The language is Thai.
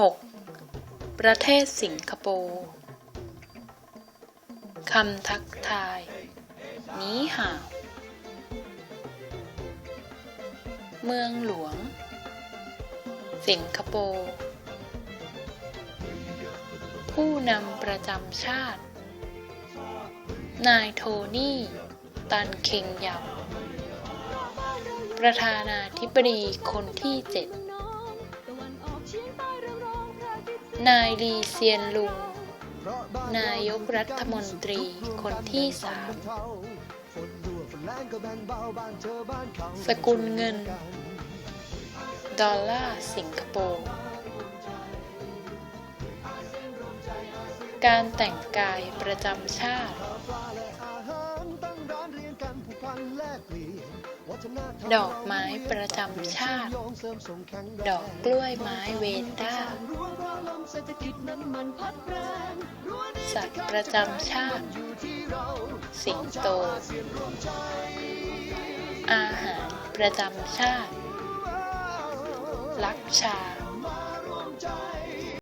6. ประเทศสิงคโปร์คำทักทาย นี้ห่าวเมืองหลวง สิงคโปร์ผู้นำประจำชาติ นายโทนี่ ตันเคงยาวประธานาธิบดีคนที่เจ็ด นายลีเซียนลุง นายกรัฐมนตรีคนที่สาม สกุลเงิน ดอลลาร์สิงคโปร์ การแต่งกายประจำชาติ ดอกไม้ประจำชาติ ดอกกล้วยไม้เวนด้า สัตว์ประจำชาติ สิงโต อาหารประจำชาติ ลักชา